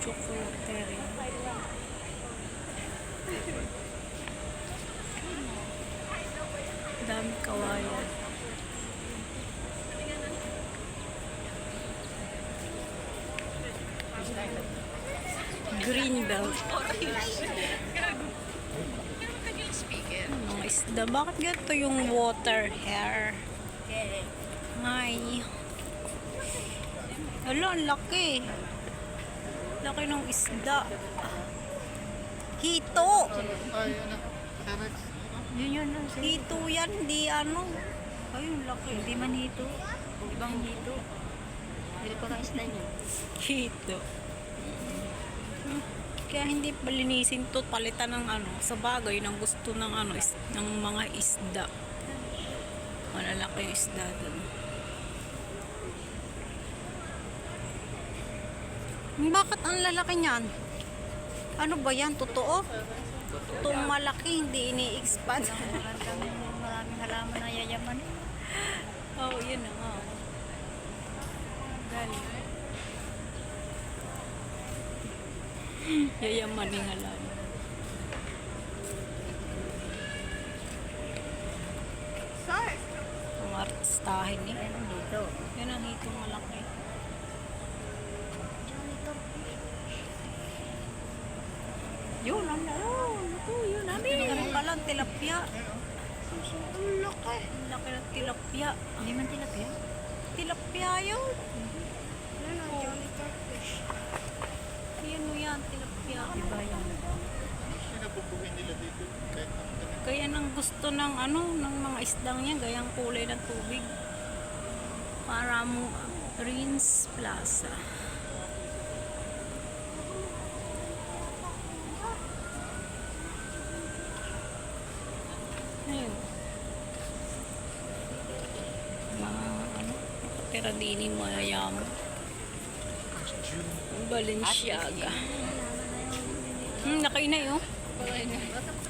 Chocolate. Dami kawayan. Green belt. Mga isda. Bakit ganito yung water hair? Ay. Hala, ang laki. Laki ng isda. Hito. Yun yun. Hito yan, di ano. Ayun, laki. Hindi man hito. Ibang hito. Hindi ko lang isda niya. Hito. Kaya hindi palinisin to palitan ng ano, sa bagay ng gusto ng ano, is, ng mga isda. Malalaki yung isda dun. Bakit ang lalaki niyan? Ano ba yan? Totoo? Totoong malaki, hindi ini-expand. Maraming halaman na yayaman. Oo, oh, yun na nga. Galing. Yayaman yung halaman. Ang artistahin eh. Yan ang hito. Yan ang hitong malaki. Yun, ang yun. Ito, yun. Ano yun pala, ang tilapia. Ang laki. Ang laki ng tilapia. Hindi man tilapia. Tilapia yun. Ano, Johnny Starfish. Yan mo yan, tilapia. Iba yan. Nila dito. Kahit. Kaya nang gusto ng ano, ng mga isdang yan, gayang kulay ng tubig. Para mo Rins Plaza. Ayun. Mga ano, nakatira din yung mayayaman. Balenciaga. Hmm, nakainay oh.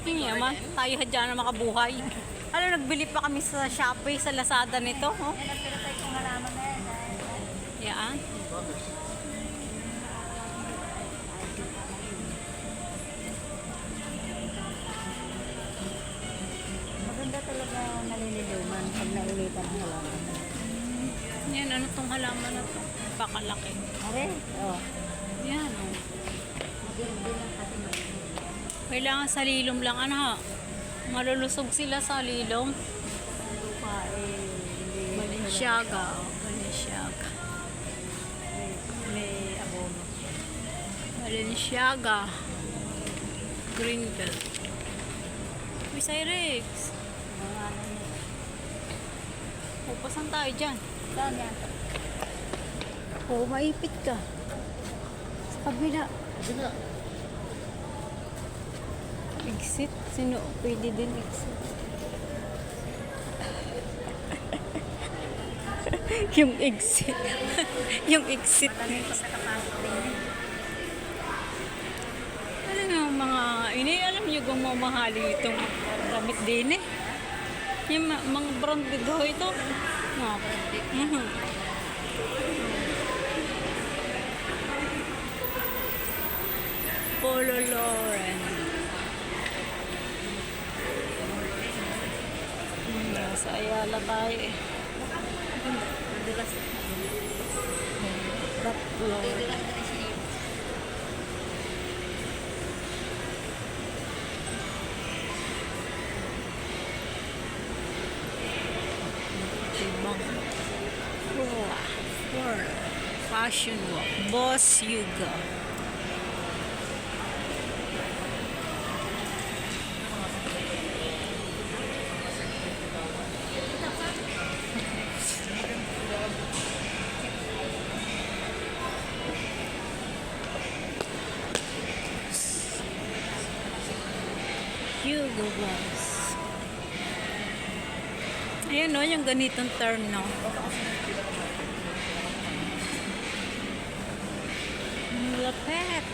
Yung yaman, tayo hadya na makabuhay. Ano, nagbili pa kami sa Shopee, sa Lazada nito. Oh. Yan ang pinatay kong halaman na yan. Yan. Pag nainitan ang halaman. Yan, ano tong halaman na to? Pakalaki. Are, oh. Yan, oh. Kailangan sa lilom lang, ano ha? Malulusog sila sa lilom. Balenciaga, oh. Balenciaga. May, abono. Balenciaga. Green belt. Uy, Cyrex. Mga ano. Pupasan tayo dyan. Saan yan? Oo, maipit ka. Sa kabila. Sila. Exit? Sino? Pwede din exit. yung exit. yung exit. Alam nga mga ini, alam niyo kung mamahali itong damit din eh. Yung mga branded ho ito. No. Mhm. Polo Lauren. Nasa Ayala tayo eh. Rap Lauren. Madulas na rin siya. Ibang Fora. Fora. Fashion Walk. Boss Yuga. Hugo Boss. Ayan o, yung ganitong term no. malolopet.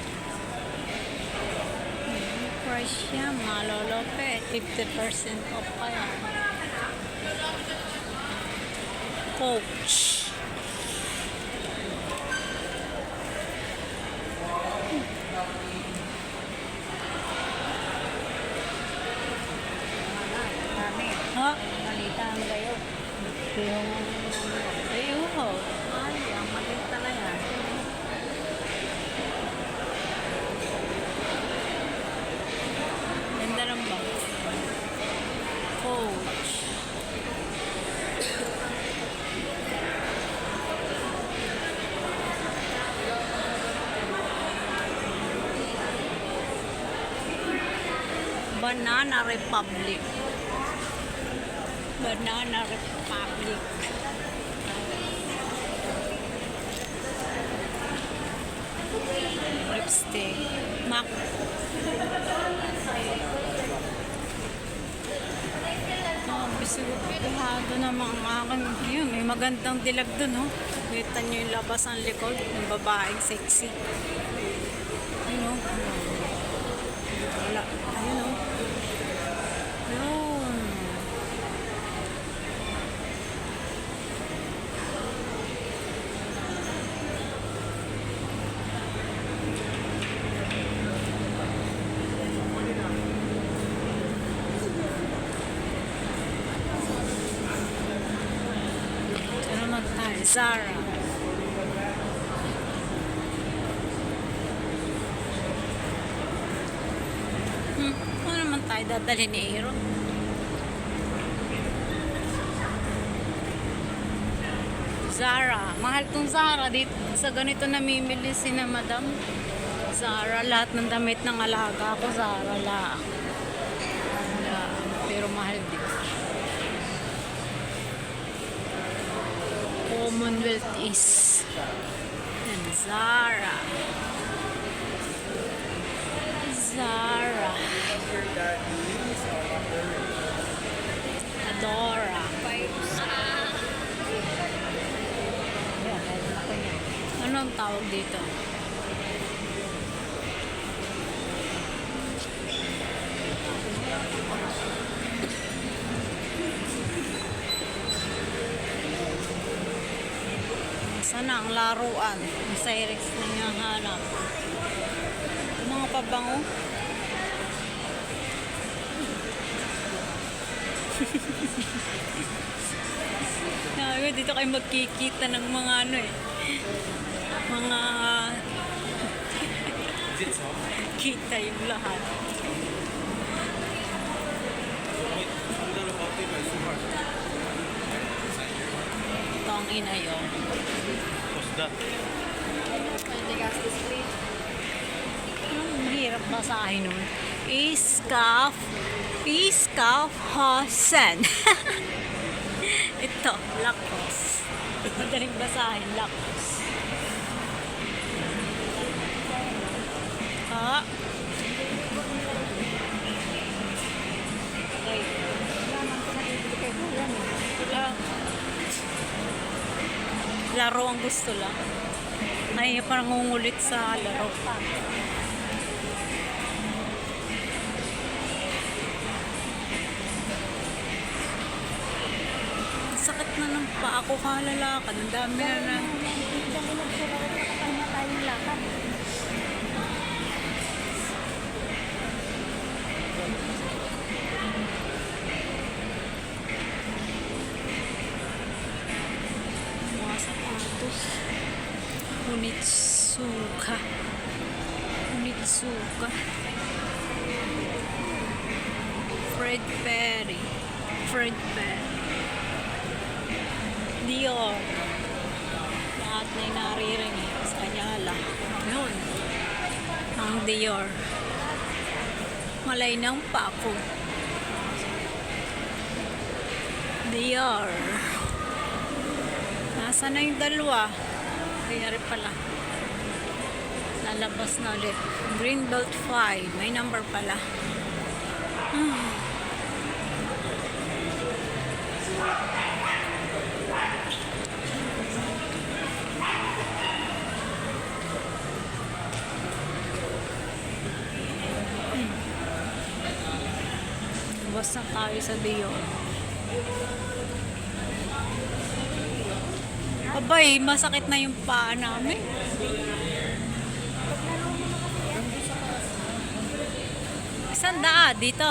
Price siya, malolopet. 50% off kaya. Coach. Ha? Balita ang kayo. Pero, ayun ho. Banana Republic. Banana Republic. lipstick, MAC. Oh, bisigurado na mga akin. Yun, may magandang dilag dun, oh. Kita nyo yung labas ang likod, yung babaeng sexy. Yun, oh. Wala. Ayun, oh. Yun. Ito naman tayo, Zara. Hmm, ano naman tayo dadalhin ni Aaron? Zara. Mahal tong Zara. Dito, sa ganito namimili si na madam. Zara. Lahat ng damit ng alaga ko, Zara lang. Wala. Pero mahal din. Commonwealth is and Zara. Zara. Adora. Ano ang tawag dito? Laruan. Ang Cyrex na niya hanap. Mga pabango. Sabi, dito kayo magkikita ng mga ano eh. Mga kita yung lahat. Ito ang ina that? Ang mahirap basahin nun. Iskaf. Iskaf Hosen. Ito, lakos. Madaling basahin, lakos. Ha? Laro ang gusto lang. Ay, parang ngungulit sa laro. Ang sakit na ng paa ko kalalakad. Ang dami na na. dami na tayong lakad. Mga sapatos. Unitsuka. Unitsuka. Fred Perry. Fred Perry. Dior. Lahat na naririnig sa kanya lang. Yun. Ang Dior. Malay ng pako. Dior. Nasaan na yung dalawa? Kayari pala. Lalabas na ulit. Greenbelt 5. May number pala. Hmm. Labas na tayo sa Dior. Abay, masakit na yung paa namin. Isang daa dito.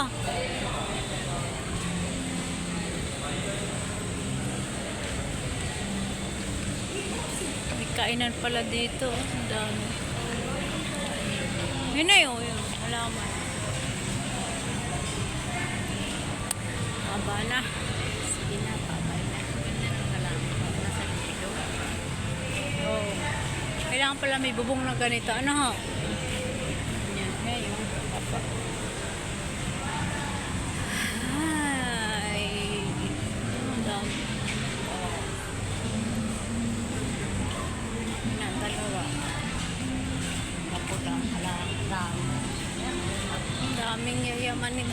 May kainan pala dito. Oh. Ang dami. Yun na yun. yun. Halaman. Aba na. Kailangan pala may bubong na ganito. Ano ho? Yan. Ngayon. Ang dami. Yan dalawa. Kapulang halaman. Dami. Ang daming yayaman ni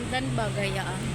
Pandan ba gayaan?